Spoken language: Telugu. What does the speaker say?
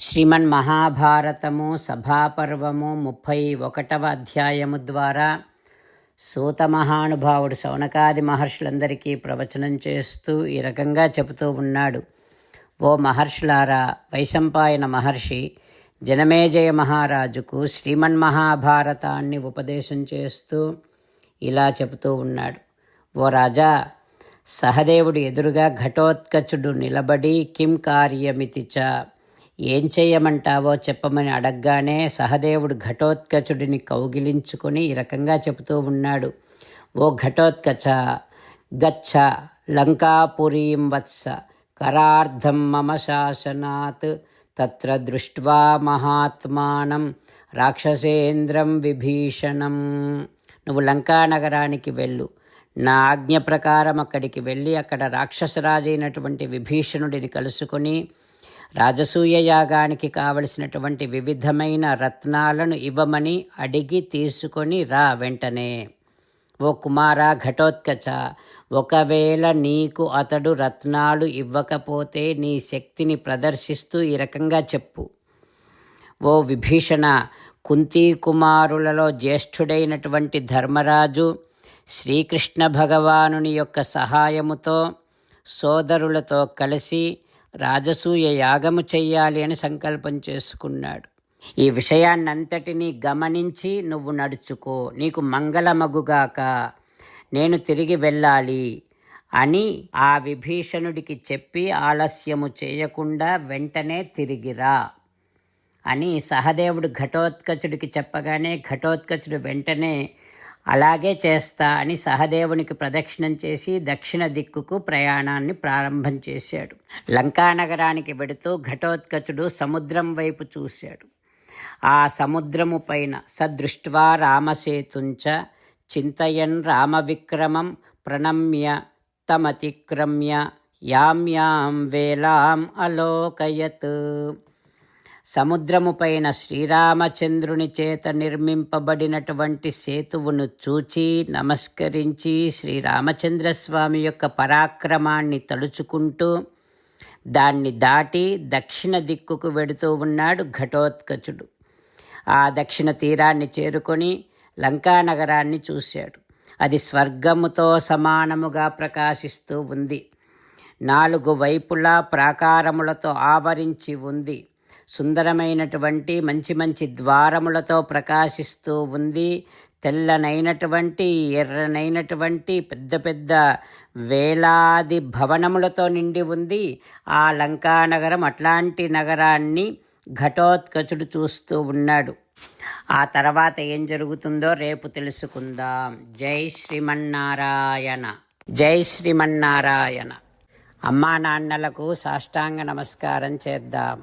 శ్రీమన్ మహాభారతము సభాపర్వము ముప్పై ఒకటవ అధ్యాయము ద్వారా సూత మహానుభావుడు శౌనకాది మహర్షులందరికీ ప్రవచనం చేస్తూ ఈ రకంగా చెబుతూ ఉన్నాడు. ఓ మహర్షులారా వైశంపాయన మహర్షి జనమేజయ మహారాజుకు శ్రీమన్ మహాభారతాన్ని ఉపదేశం చేస్తూ ఇలా చెబుతూ ఉన్నాడు. ఓ రాజా సహదేవుడు ఎదురుగా ఘటోత్కచుడు నిలబడి కిం కార్యమితి చ ఏం చేయమంటావో చెప్పమని అడగగానే సహదేవుడు ఘటోత్కచుడిని కౌగిలించుకుని ఈ రకంగా చెబుతూ ఉన్నాడు. ఓ ఘటోత్కచ గచ్చ లంకాపురీం వత్స కరార్థం మమ శాసనాత్ తత్ర దృష్ట్వా మహాత్మానం రాక్షసేంద్రం విభీషణం. నువ్వు లంకా నగరానికి వెళ్ళు. నా ఆజ్ఞ ప్రకారం అక్కడికి వెళ్ళి అక్కడ రాక్షసరాజైనటువంటి విభీషణుడిని కలుసుకొని రాజసూయ యాగానికి కావలసినటువంటి వివిధమైన రత్నాలను ఇవ్వమని అడిగి తీసుకొని రా వెంటనే. ఓ కుమారా ఘటోత్కచ ఒకవేళ నీకు అతడు రత్నాలు ఇవ్వకపోతే నీ శక్తిని ప్రదర్శిస్తూ ఈ రకంగా చెప్పు. ఓ విభీషణ కుంతీ కుమారులలో జ్యేష్ఠుడైనటువంటి ధర్మరాజు శ్రీకృష్ణ భగవానుని యొక్క సహాయముతో సోదరులతో కలిసి రాజసూయ యాగము చెయ్యాలి అని సంకల్పం చేసుకున్నాడు. ఈ విషయాన్నంతటినీ గమనించి నువ్వు నడుచుకో నీకు మంగళమగుగాక నేను తిరిగి వెళ్ళాలి అని ఆ విభీషణుడికి చెప్పి ఆలస్యము చేయకుండా వెంటనే తిరిగిరా అని సహదేవుడు ఘటోత్కచుడికి చెప్పగానే ఘటోత్కచుడు వెంటనే అలాగే చేస్తా అని సహదేవునికి ప్రదక్షిణం చేసి దక్షిణ దిక్కుకు ప్రయాణాన్ని ప్రారంభం చేశాడు. లంకానగరానికి వెడుతూ ఘటోత్కచుడు సముద్రం వైపు చూశాడు. ఆ సముద్రము పైన సదృష్ట్వా రామసేతుంచ చింతయన్ రామవిక్రమం ప్రణమ్య తమతిక్రమ్య యాం యాం వేలాం అలోకయత్. సముద్రము పైన శ్రీరామచంద్రుని చేత నిర్మింపబడినటువంటి సేతువును చూచి నమస్కరించి శ్రీరామచంద్రస్వామి యొక్క పరాక్రమాన్ని తలుచుకుంటూ దాన్ని దాటి దక్షిణ దిక్కుకు వెడుతూ ఉన్నాడు ఘటోత్కచుడు. ఆ దక్షిణ తీరాన్ని చేరుకొని లంకానగరాన్ని చూశాడు. అది స్వర్గముతో సమానముగా ప్రకాశిస్తూ ఉంది. నాలుగు వైపులా ప్రాకారములతో ఆవరించి ఉంది. సుందరమైనటువంటి మంచి మంచి ద్వారములతో ప్రకాశిస్తూ ఉంది. తెల్లనైనటువంటి ఎర్రనైనటువంటి పెద్ద పెద్ద వేలాది భవనములతో నిండి ఉంది. ఆ లంకానగరం అట్లాంటి నగరాన్ని ఘటోత్కచుడు చూస్తూ ఉన్నాడు. ఆ తర్వాత ఏం జరుగుతుందో రేపు తెలుసుకుందాం. జై శ్రీమన్నారాయణ. జై శ్రీమన్నారాయణ. అమ్మా నాన్నలకు సాష్టాంగ నమస్కారం చేద్దాం.